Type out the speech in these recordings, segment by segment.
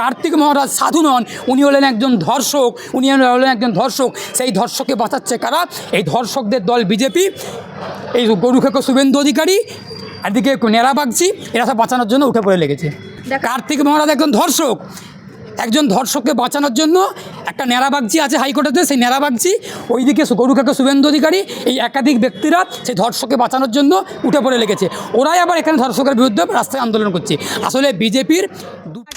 কার্তিক মহারাজ সাধু নন উনি হলেন একজন ধর্ষক উনি হলেন একজন ধর্ষক। সেই ধর্ষককে বাঁচাচ্ছে কারা? এই ধর্ষকদের দল বিজেপি এই গরুখেকো শুভেন্দু অধিকারী এদিকে নেড়া বাগচি এরা সব বাঁচানোর জন্য উঠে পড়ে লেগেছে। কার্তিক মহারাজ একজন ধর্ষক। একজন ধর্ষককে বাঁচানোর জন্য একটা ন্যাড়াবাগজি আছে হাইকোর্টেতে সেই ন্যাড়াবাগজি ওইদিকে গরুকাকে শুভেন্দু অধিকারী এই একাধিক ব্যক্তিরা সেই ধর্ষককে বাঁচানোর জন্য উঠে পড়ে লেগেছে। ওরাই আবার এখানে ধর্ষকের বিরুদ্ধে রাস্তায় আন্দোলন করছে। আসলে বিজেপির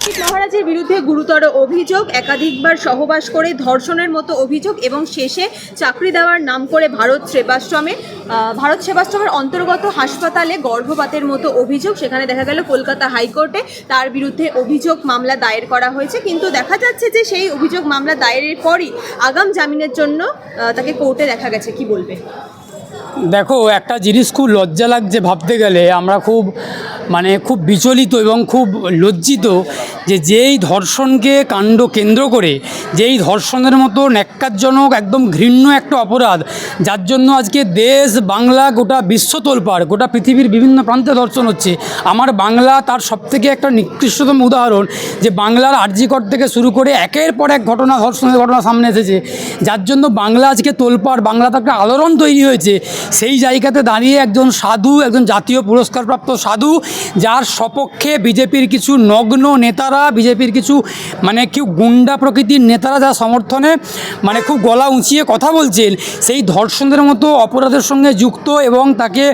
কার্তিক মহারাজের বিরুদ্ধে গুরুতর অভিযোগ, একাধিকবার সহবাস করে ধর্ষণের মতো অভিযোগ এবং শেষে চাকরি দেওয়ার নাম করে ভারত সেবাশ্রমে ভারত সেবাশ্রমের অন্তর্গত হাসপাতালে গর্ভপাতের মতো অভিযোগ, সেখানে দেখা গেল কলকাতা হাইকোর্টে তার বিরুদ্ধে অভিযোগ মামলা দায়ের করা হয়েছে। কিন্তু দেখা যাচ্ছে যে সেই অভিযোগ মামলা দায়েরের পরই আগাম জামিনের জন্য তাকে কোর্টে দেখা গেছে। কি বলবে দেখো, একটা জিনিস খুব লজ্জা লাগছে ভাবতে গেলে। আমরা খুব মানে খুব বিচলিত এবং খুব লজ্জিত যে যেই ধর্ষণকে কাণ্ড কেন্দ্র করে, যেই ধর্ষণের মতো ন্যাক্কারজনক, একদম ঘৃণ্য একটা অপরাধ, যার জন্য আজকে দেশ, বাংলা, গোটা বিশ্ব তোলপাড়, গোটা পৃথিবীর বিভিন্ন প্রান্তে ধর্ষণ হচ্ছে। আমার বাংলা তার সবথেকে একটা নিকৃষ্টতম উদাহরণ যে বাংলার আর্জিকর থেকে শুরু করে একের পর এক ঘটনা, ধর্ষণের ঘটনা সামনে এসেছে। যার জন্য বাংলা আজকে তোলপাড় বাংলাতে একটা আলোড়ন তৈরি হয়েছে। সেই জায়গাতে দাঁড়িয়ে একজন সাধু, একজন জাতীয় পুরস্কারপ্রাপ্ত সাধু যার সপক্ষে বিজেপির কিছু নগ্ন নেতারা, বিজেপির কিছু মানে কেউ গুন্ডা প্রকৃতির নেতারা যারা সমর্থনে মানে খুব গলা উঁচিয়ে কথা বলছেন, সেই ধর্ষণের মতো অপরাধের সঙ্গে যুক্ত এবং তাকে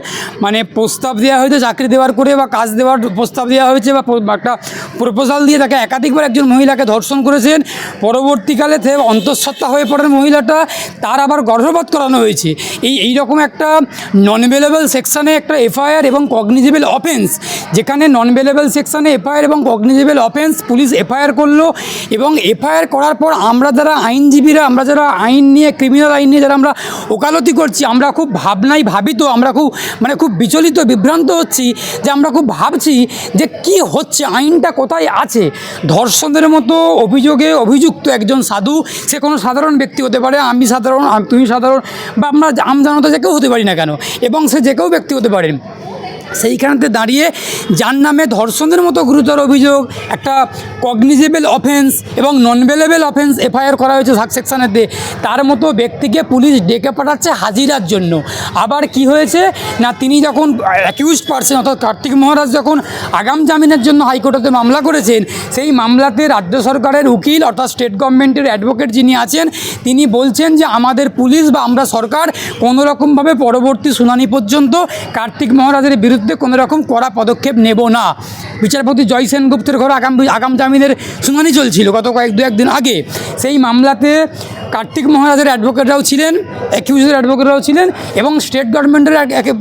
মানে প্রস্তাব দেওয়া হয়েছে, চাকরি দেওয়ার করে বা কাজ দেওয়ার প্রস্তাব দেওয়া হয়েছে বা একটা প্রপোজাল দিয়ে তাকে একাধিকবার একজন মহিলাকে ধর্ষণ করেছেন। পরবর্তীকালে সে অন্তঃসত্ত্বা হয়ে পড়েন মহিলাটা, তার আবার গর্ভপাত করানো হয়েছে। এই এই রকম একটা নন বেলেবল সেকশানে একটা এফআইআর এবং কগনিজেবল অফেন্স যেখানে নন বেলেবল সেকশানে এফআইআর এবং কগনিজেবল অফেন্স পুলিশ এফআইআর করল এবং এফআইআর করার পর আমরা যারা আইনজীবীরা, আমরা যারা আইন নিয়ে ক্রিমিনাল আইন নিয়ে যারা আমরা ওকালতি করছি, আমরা খুব ভাবনাই ভাবিত, আমরা খুব মানে খুব বিচলিত, বিভ্রান্ত হচ্ছি যে আমরা খুব ভাবছি যে কি হচ্ছে, আইনটা কোথায় আছে? ধর্ষণের মতো অভিযোগে অভিযুক্ত একজন সাধু, সে কোনো সাধারণ ব্যক্তি হতে পারে, আমি সাধারণ তুমি সাধারণ, বা আমরা আমজনতা যে কেউ হতে পারি না কেন? এবং সে যে কেউ ব্যক্তি হতে পারেন সেইখানেতে দাঁড়িয়ে যার নামে ধর্ষণের মতো গুরুতর অভিযোগ, একটা কগনিজেবল অফেন্স এবং নন বেলেবল অফেন্স এফআইআর করা হয়েছে সাক সেকশানেতে তার মতো ব্যক্তিকে পুলিশ ডেকে পাঠাচ্ছে হাজিরার জন্য। আবার কি হয়েছে? না, তিনি যখন অ্যাকিউজড পারসন অর্থাৎ কার্তিক মহারাজ যখন আগাম জামিনের জন্য হাইকোর্টেতে মামলা করেছেন, সেই মামলাতে রাজ্য সরকারের উকিল, অর্থাৎ স্টেট গভর্নমেন্টের অ্যাডভোকেট যিনি আছেন, তিনি বলছেন যে আমাদের পুলিশ বা আমরা সরকার কোনোরকমভাবে পরবর্তী শুনানি পর্যন্ত কার্তিক মহারাজের বিরুদ্ধে কোনো রকম কড়া পদক্ষেপ নেব না। বিচারপতি জয় সেনগুপ্তের ঘরে আগাম আগাম জামিনের শুনানি চলছিল গত কয়েক দু একদিন আগে। সেই মামলাতে কার্তিক মহারাজের অ্যাডভোকেটরাও ছিলেন, অ্যাকিউজের অ্যাডভোকেটরাও ছিলেন এবং স্টেট গভর্নমেন্টের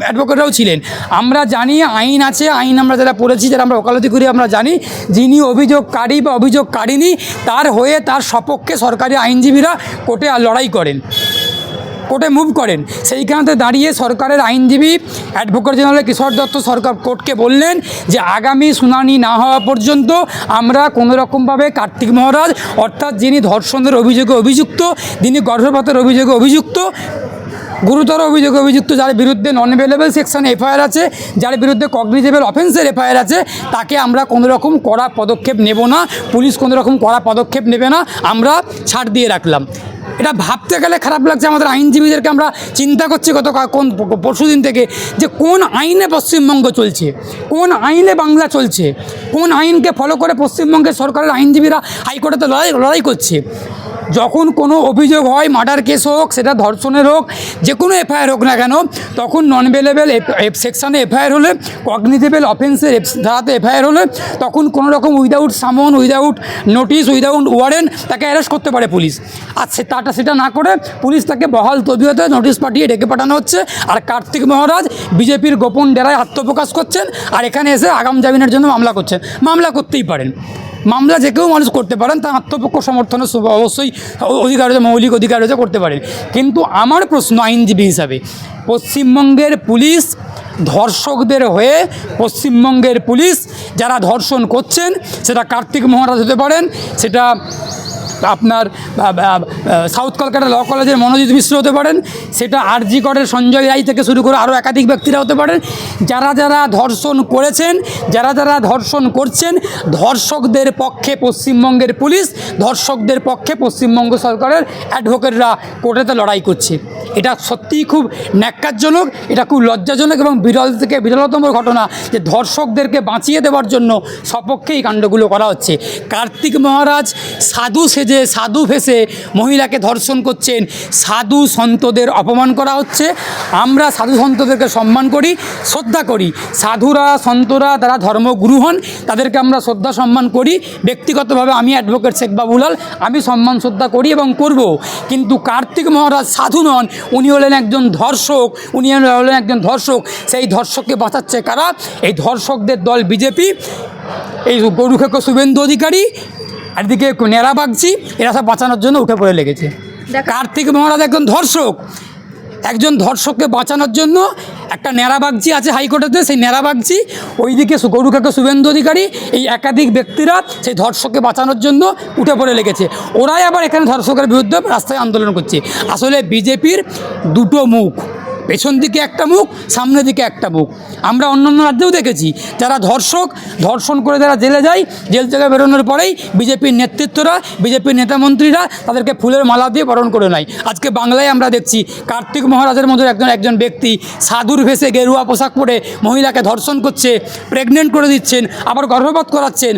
অ্যাডভোকেটরাও ছিলেন। আমরা জানি, আইন আছে, আইন আমরা যারা পড়েছি, যারা আমরা ওকালতি করি, আমরা জানি যিনি অভিযোগকারী বা অভিযোগকারিনী তার হয়ে তার সপক্ষে সরকারি আইনজীবীরা কোর্টে লড়াই করেন। কোর্টে মুভ করেন। সেইখানেতে দাঁড়িয়ে সরকারের আইনজীবী অ্যাডভোকেট জেনারেল কিশোর দত্ত সরকার কোর্টকে বললেন যে, আগামী শুনানি না হওয়া পর্যন্ত আমরা কোনো রকমভাবে কার্তিক মহারাজ, অর্থাৎ যিনি ধর্ষণের অভিযোগে অভিযুক্ত, যিনি গর্ভপাতের অভিযোগে অভিযুক্ত, গুরুতর অভিযোগে অভিযুক্ত, যার বিরুদ্ধে নন অ্যাভেলেবল সেকশন এফআইআর আছে, যার বিরুদ্ধে কগনিজেবল অফেন্সের এফআইআর আছে, তাকে আমরা কোনো রকম কড়া পদক্ষেপ নেব না, পুলিশ কোনো রকম কড়া পদক্ষেপ নেবে না, আমরা ছাড় দিয়ে রাখলাম। এটা ভাবতে গেলে খারাপ লাগছে। আমাদের আইনজীবীদেরকে আমরা চিন্তা করছি গত কোন পরশু দিন থেকে যে কোন আইনে পশ্চিমবঙ্গ চলছে, কোন আইনে বাংলা চলছে, কোন আইনকে ফলো করে পশ্চিমবঙ্গের সরকারের আইনজীবীরা হাইকোর্টেতে লড়াই লড়াই করছে। যখন কোনো অভিযোগ হয় মার্ডার কেস হোক, সেটা ধর্ষণের হোক, যে কোনো এফআইআর হোক না কেন, তখন নন বেলেবেল সেকশানে এফআইআর হলে কগনিজেবল অফেন্সের ধারাতে এফআইআর হলে, তখন কোনো রকম without summon without notice without warrant তাকে অ্যারেস্ট করতে পারে পুলিশ। আর সে তাটা সেটা না করে, পুলিশ তাকে বহাল তবিয়তে নোটিশ পাঠিয়ে ডেকে পাঠানো হচ্ছে। আর কার্তিক মহারাজ বিজেপির গোপন ডেরায় আত্মপ্রকাশ করছেন, আর এখানে এসে আগাম জামিনের জন্য মামলা করছেন। মামলা করতেই পারেন। মামলা যে কেউ মানুষ করতে পারেন, তার আত্মপক্ষ সমর্থনের অবশ্যই অধিকার রয়েছে, মৌলিক অধিকার রয়েছে করতে পারেন কিন্তু আমার প্রশ্ন আইনজীবী হিসাবে, পশ্চিমবঙ্গের পুলিশ ধর্ষকদের হয়ে পশ্চিমবঙ্গের পুলিশ যারা ধর্ষণ করছেন, সেটা কার্তিক মহারাজ হতে পারেন, সেটা আপনার সাউথ কলকাতা ল কলেজের মনোজিৎ মিশ্র হতে পারেন, সেটা আরজি করের সঞ্জয় রায় থেকে শুরু করে আরও একাধিক ব্যক্তিরা হতে পারেন। যারা যারা ধর্ষণ করেছেন, যারা যারা ধর্ষণ করছেন, ধর্ষকদের পক্ষে পশ্চিমবঙ্গের পুলিশ, ধর্ষকদের পক্ষে পশ্চিমবঙ্গ সরকারের অ্যাডভোকেটরা কোর্টেতে লড়াই করছে। এটা সত্যিই খুব ন্যাক্কারজনক, এটা খুব লজ্জাজনক এবং বিরল থেকে বিরলতম ঘটনা যে ধর্ষকদেরকে বাঁচিয়ে দেওয়ার জন্য সপক্ষে এই কাণ্ডগুলো করা হচ্ছে। কার্তিক মহারাজ সাধু সেজে সাধু ভেসে মহিলাকে ধর্ষণ করছেন, সাধু সন্তদের অপমান করা হচ্ছে। আমরা সাধু সন্তদেরকে সম্মান করি, শ্রদ্ধা করি। সাধুরা, সন্তরা তারা ধর্মগুরু হন, তাদেরকে আমরা শ্রদ্ধা সম্মান করি। ব্যক্তিগতভাবে আমি অ্যাডভোকেট শেখ বাবুলাল আমি সম্মান শ্রদ্ধা করি এবং করব। কিন্তু কার্তিক মহারাজ সাধু নন, উনি হলেন একজন ধর্ষক, উনি হলেন একজন ধর্ষক। সেই ধর্ষককে বাঁচাচ্ছে কারা? এই ধর্ষকদের দল বিজেপি, এই গরুখেক শুভেন্দু অধিকারী আর এদিকে নেড়া বাগচি এরা সব বাঁচানোর জন্য উঠে পড়ে লেগেছে। কার্তিক মহারাজ একজন ধর্ষক। একজন ধর্ষককে বাঁচানোর জন্য একটা ন্যাড়াবাগজি আছে হাইকোর্টেতে সেই ন্যাড়াবাগজি ওইদিকে গরুকাকে শুভেন্দু অধিকারী এই একাধিক ব্যক্তিরা সেই ধর্ষককে বাঁচানোর জন্য উঠে পড়ে লেগেছে। ওরাই আবার এখানে ধর্ষকের বিরুদ্ধে রাস্তায় আন্দোলন করছে। আসলে বিজেপির দুটো মুখ। পেছন দিকে একটা মুখ সামনের দিকে একটা মুখ। আমরা অন্যান্য রাজ্যেও দেখেছি, যারা ধর্ষক, ধর্ষণ করে যারা জেলে যায়, জেল থেকে বেরোনোর পরেই বিজেপির নেতৃত্বরা, বিজেপির নেতামন্ত্রীরা তাদেরকে ফুলের মালা দিয়ে বরণ করে নেয়। আজকে বাংলায় আমরা দেখছি, কার্তিক মহারাজের মতো একজন একজন ব্যক্তি সাধুর ভেসে গেরুয়া পোশাক পরে মহিলাকে ধর্ষণ করছে প্রেগনেন্ট করে দিচ্ছেন, আবার গর্ভপাত করাচ্ছেন।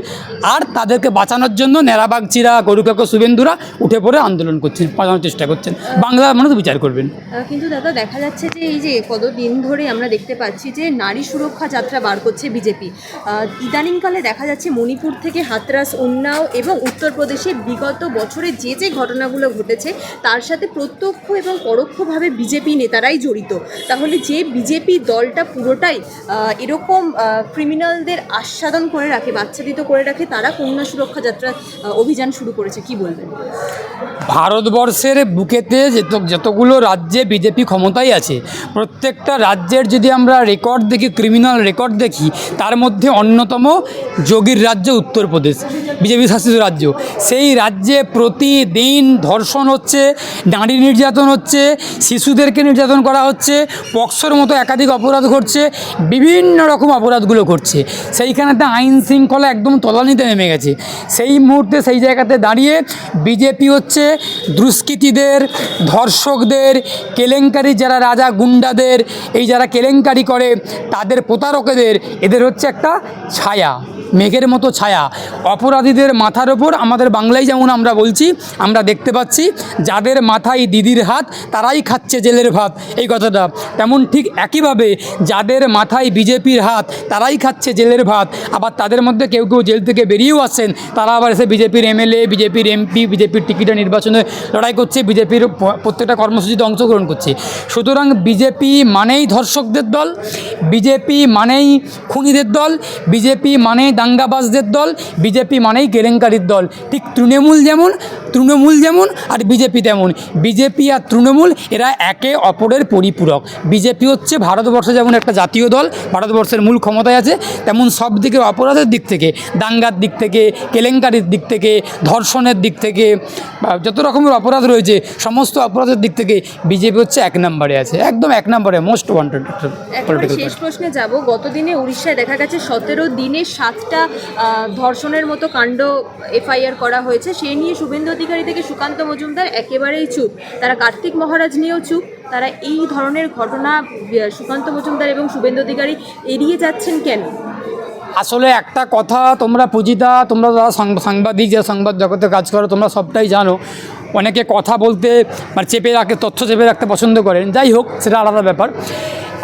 আর তাদেরকে বাঁচানোর জন্য নেরাবাগচিরা গরুকাক শুভেন্দুরা উঠে পড়ে আন্দোলন করছেন বাঁচানোর চেষ্টা করছেন। বাংলার মানুষ বিচার করবেন। কিন্তু দাদা, দেখা যাচ্ছে যে এই যে কতদিন ধরে আমরা দেখতে পাচ্ছি যে নারী সুরক্ষা যাত্রা বার করছে বিজেপি। ইদানিংকালে দেখা যাচ্ছে মণিপুর থেকে হাতরাস, উন্নাও এবং উত্তরপ্রদেশে বিগত বছরে যে যে ঘটনাগুলো ঘটেছে, তার সাথে প্রত্যক্ষ এবং পরোক্ষভাবে বিজেপি নেতারাই জড়িত। তাহলে যে বিজেপি দলটা পুরোটাই এরকম ক্রিমিনালদের আস্বাদন করে রাখে বাচ্চাদিত করে রাখে, তারা কন্যা সুরক্ষা যাত্রা অভিযান শুরু করেছে, কি বলবেন? ভারতবর্ষের বুকেতে যত, যতগুলো রাজ্যে বিজেপি ক্ষমতায় আছে প্রত্যেকটা রাজ্যের যদি আমরা রেকর্ড দেখি ক্রিমিনাল রেকর্ড দেখি, তার মধ্যে অন্যতম যোগীর রাজ্য উত্তরপ্রদেশ, বিজেপি শাসিত রাজ্য। সেই রাজ্যে প্রতিদিন ধর্ষণ হচ্ছে, নারী নির্যাতন হচ্ছে, শিশুদেরকে নির্যাতন করা হচ্ছে পক্সর মতো একাধিক অপরাধ ঘটছে, বিভিন্ন রকম অপরাধগুলো ঘটছে। সেইখানেতে আইন শৃঙ্খলা একদম তলানিতে নেমে গেছে। সেই মুহূর্তে সেই জায়গাতে দাঁড়িয়ে বিজেপি হচ্ছে দুষ্কৃতীদের, ধর্ষকদের কেলেঙ্কারি যারা রাজা গুন্ডাদের, এই যারা কেলেঙ্কারি করে, তাদের প্রতারকদের, এদের হচ্ছে একটা ছায়া, মেঘের মতো ছায়া। অপরাধীদের মাথার ওপর আমাদের বাংলায় যেমন আমরা বলছি, আমরা দেখতে পাচ্ছি, যাদের মাথায় দিদির হাত, তারাই খাচ্ছে জেলের ভাত, এই কথাটা। তেমন ঠিক একইভাবে যাদের মাথায় বিজেপির হাত, তারাই খাচ্ছে জেলের ভাত। আবার তাদের মধ্যে কেউ কেউ জেল থেকে বেরিয়েও আসছেন তারা আবার এসে বিজেপির এমএলএ, বিজেপির এমপি, বিজেপির টিকিটে নির্বাচনে লড়াই করছে, বিজেপির প্রত্যেকটা কর্মসূচিতে অংশগ্রহণ করছে। সুতরাং বিজেপি মানেই ধর্ষকদের দল, বিজেপি মানেই খুনিদের দল, বিজেপি মানেই দাঙ্গাবাজদের দল, বিজেপি মানেই কেলেঙ্কারির দল। ঠিক তৃণমূল যেমন তৃণমূল যেমন আর বিজেপি তেমন। বিজেপি আর তৃণমূল এরা একে অপরের পরিপূরক। বিজেপি হচ্ছে ভারতবর্ষ যেমন একটা জাতীয় দল, ভারতবর্ষের মূল ক্ষমতায় আছে, তেমন সব দিকে অপরাধের দিক থেকে, দাঙ্গার দিক থেকে, কেলেঙ্কারির দিক থেকে, ধর্ষণের দিক থেকে যত রকমের অপরাধ রয়েছে, সমস্ত অপরাধের দিক থেকে বিজেপি হচ্ছে এক নম্বরে আছে একদম এক নম্বরে মোস্ট ওয়ান্টেড পলিটিক্যাল শেষ প্রশ্নে যাব। গতদিনে উড়িষ্যায় দেখা গেছে সতেরো দিনে সাতটা ধর্ষণের মতো কাণ্ড এফআইআর করা হয়েছে। সেই নিয়ে শুভেন্দু অধিকারী থেকে সুকান্ত মজুমদার একেবারেই চুপ। তারা কার্তিক মহারাজ নিয়েও চুপ। তারা এই ধরনের ঘটনা সুকান্ত মজুমদার এবং শুভেন্দু অধিকারী এড়িয়ে যাচ্ছেন কেন? আসলে একটা কথা তোমরা পুজিতা তোমরা যারা সাংবাদিক যারা সংবাদ জগতে কাজ করো তোমরা সবটাই জানো। অনেকে কথা বলতে মানে চেপে রাখে তথ্য চেপে রাখতে পছন্দ করেন। যাই হোক, সেটা আলাদা ব্যাপার।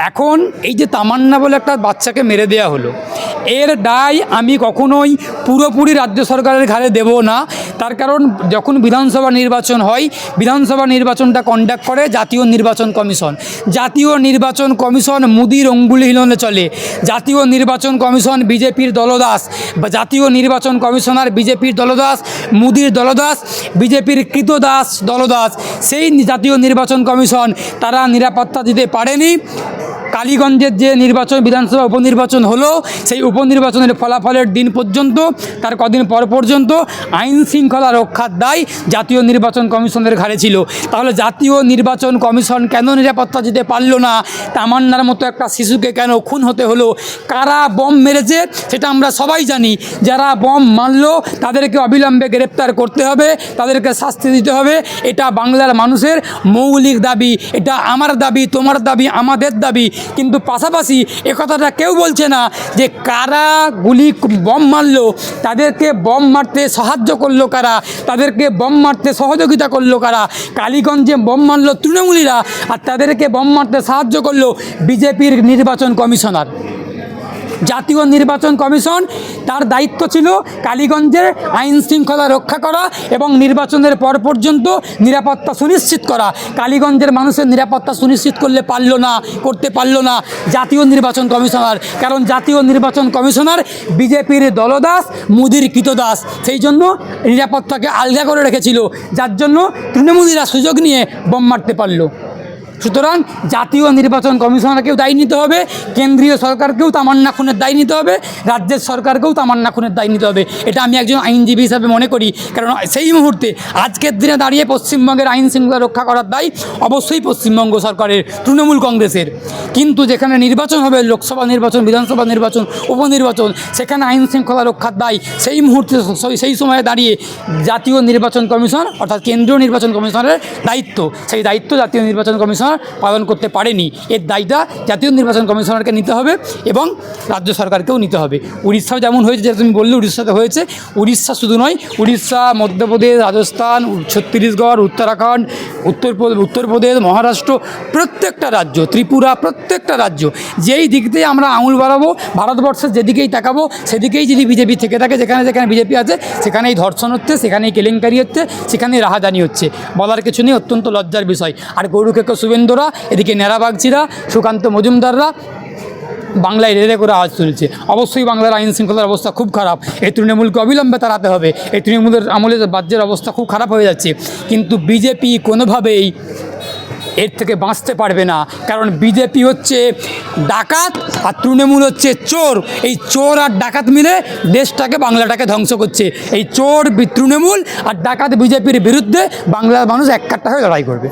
এখন এই যে তামান্না বলে একটা বাচ্চাকে মেরে দেওয়া হলো, এর দায় আমি কখনোই পুরোপুরি রাজ্য সরকারের ঘাড়ে দেব না। তার কারণ যখন বিধানসভা নির্বাচন হয়, বিধানসভা নির্বাচনটা কন্ডাক্ট করে জাতীয় নির্বাচন কমিশন। জাতীয় নির্বাচন কমিশন মুদির অঙ্গুলি হিলনে চলে। জাতীয় নির্বাচন কমিশন বিজেপির দলদাস। বা জাতীয় নির্বাচন কমিশনার বিজেপির দলদাস, মুদির দলদাস, বিজেপির কৃতদাস দলদাস। সেই জাতীয় নির্বাচন কমিশন তারা নিরাপত্তা দিতে পারেনি। কালীগঞ্জের যে নির্বাচন, বিধানসভা উপনির্বাচন হলো, সেই উপনির্বাচনের ফলাফলের দিন পর্যন্ত, তার কদিন পর পর্যন্ত আইন শৃঙ্খলা রক্ষার দায় জাতীয় নির্বাচন কমিশনের ঘাড়ে ছিল। তাহলে জাতীয় নির্বাচন কমিশন কেন নিরাপত্তা দিতে পারল না? তামান্নার মতো একটা শিশুকে কেন খুন হতে হলো? কারা বম মেরেছে? সেটা আমরা সবাই জানি। যারা বম মারলো, তাদেরকে অবিলম্বে গ্রেপ্তার করতে হবে, তাদেরকে শাস্তি দিতে হবে। এটা বাংলার মানুষের মৌলিক দাবি, এটা আমার দাবি, তোমার দাবি, আমাদের দাবি। কিন্তু পাশাপাশি একথাটা কেউ বলছে না যে কারা গুলি বম মারলো, তাদেরকে বম মারতে সাহায্য করল কারা, তাদেরকে বম মারতে সহযোগিতা করল কারা, কালীগঞ্জে বম মারলো তৃণমূলীরা, আর তাদেরকে বম মারতে সাহায্য করল বিজেপির নির্বাচন কমিশনার। জাতীয় নির্বাচন কমিশন, তার দায়িত্ব ছিল কালীগঞ্জের আইন শৃঙ্খলা রক্ষা করা এবং নির্বাচনের পর পর্যন্ত নিরাপত্তা সুনিশ্চিত করা। কালীগঞ্জের মানুষের নিরাপত্তা সুনিশ্চিত করলে পারল না, করতে পারল না জাতীয় নির্বাচন কমিশনার। কারণ জাতীয় নির্বাচন কমিশনার বিজেপির দলদাস, মুদির কৃতদাস। সেই জন্য নিরাপত্তাকে আলগা করে রেখেছিল। যার জন্য তৃণমূলীরা সুযোগ নিয়ে বোম মারতে পারল। সুতরাং জাতীয় নির্বাচন কমিশনারকেও দায়ী নিতে হবে, কেন্দ্রীয় সরকারকেও তামান্না খুনের দায়ী নিতে হবে, রাজ্যের সরকারকেও তামান্না খুনের দায়ী নিতে হবে। এটা আমি একজন আইনজীবী হিসাবে মনে করি, কারণ সেই মুহূর্তে আজকের দিনে দাঁড়িয়ে পশ্চিমবঙ্গের আইন শৃঙ্খলা রক্ষা করার দায় অবশ্যই পশ্চিমবঙ্গ সরকারের, তৃণমূল কংগ্রেসের। কিন্তু যেখানে নির্বাচন হবে, লোকসভা নির্বাচন, বিধানসভা নির্বাচন, উপনির্বাচন, সেখানে আইন শৃঙ্খলা রক্ষার দায় সেই মুহূর্তে সেই- সময়ে দাঁড়িয়ে জাতীয় নির্বাচন কমিশন, অর্থাৎ কেন্দ্রীয় নির্বাচন কমিশনের দায়িত্ব। সেই দায়িত্ব জাতীয় নির্বাচন কমিশনার পালন করতে পারেনি। এর দায়টা জাতীয় নির্বাচন কমিশনারকে নিতে হবে এবং রাজ্য সরকারকেও নিতে হবে। উড়িষ্যাও যেমন হয়েছে যেটা তুমি বললে উড়িষ্যাতে হয়েছে, উড়িষ্যা শুধু নয়, উড়িষ্যা, মধ্যপ্রদেশ, রাজস্থান ছত্তিশগড়, উত্তরাখণ্ড উত্তর উত্তরপ্রদেশ, মহারাষ্ট্র, প্রত্যেকটা রাজ্য, ত্রিপুরা, প্রত্যেকটা রাজ্য, যেই দিক দিয়ে আমরা আঙুল বাড়াবো, ভারতবর্ষের যেদিকেই তাকাবো, সেদিকেই যদি বিজেপি থেকে থাকে, যেখানে যেখানে বিজেপি আছে, সেখানেই ধর্ষণ হচ্ছে, সেখানেই কেলেঙ্কারি হচ্ছে, সেখানেই রাহাজানি হচ্ছে। বলার কিছু নেই, অত্যন্ত লজ্জার বিষয়। আর গরুকেক শুভেন্দুরা এদিকে নেড়াবাগচিরা সুকান্ত মজুমদাররা বাংলায় রেড়ে করে আওয়াজ তুলছে। অবশ্যই বাংলার আইন শৃঙ্খলার অবস্থা খুব খারাপ। এই তৃণমূলকে অবিলম্বে তাড়াতে হবে। এই তৃণমূলের আমলে রাজ্যের অবস্থা খুব খারাপ হয়ে যাচ্ছে। কিন্তু বিজেপি কোনোভাবেই এর থেকে বাঁচতে পারবে না। কারণ বিজেপি হচ্ছে ডাকাত আর তৃণমূল হচ্ছে চোর। এই চোর আর ডাকাত মিলে দেশটাকে, বাংলাটাকে ধ্বংস করছে। এই চোর তৃণমূল আর ডাকাত বিজেপির বিরুদ্ধে বাংলার মানুষ এক কাট্টা হয়ে লড়াই করবে।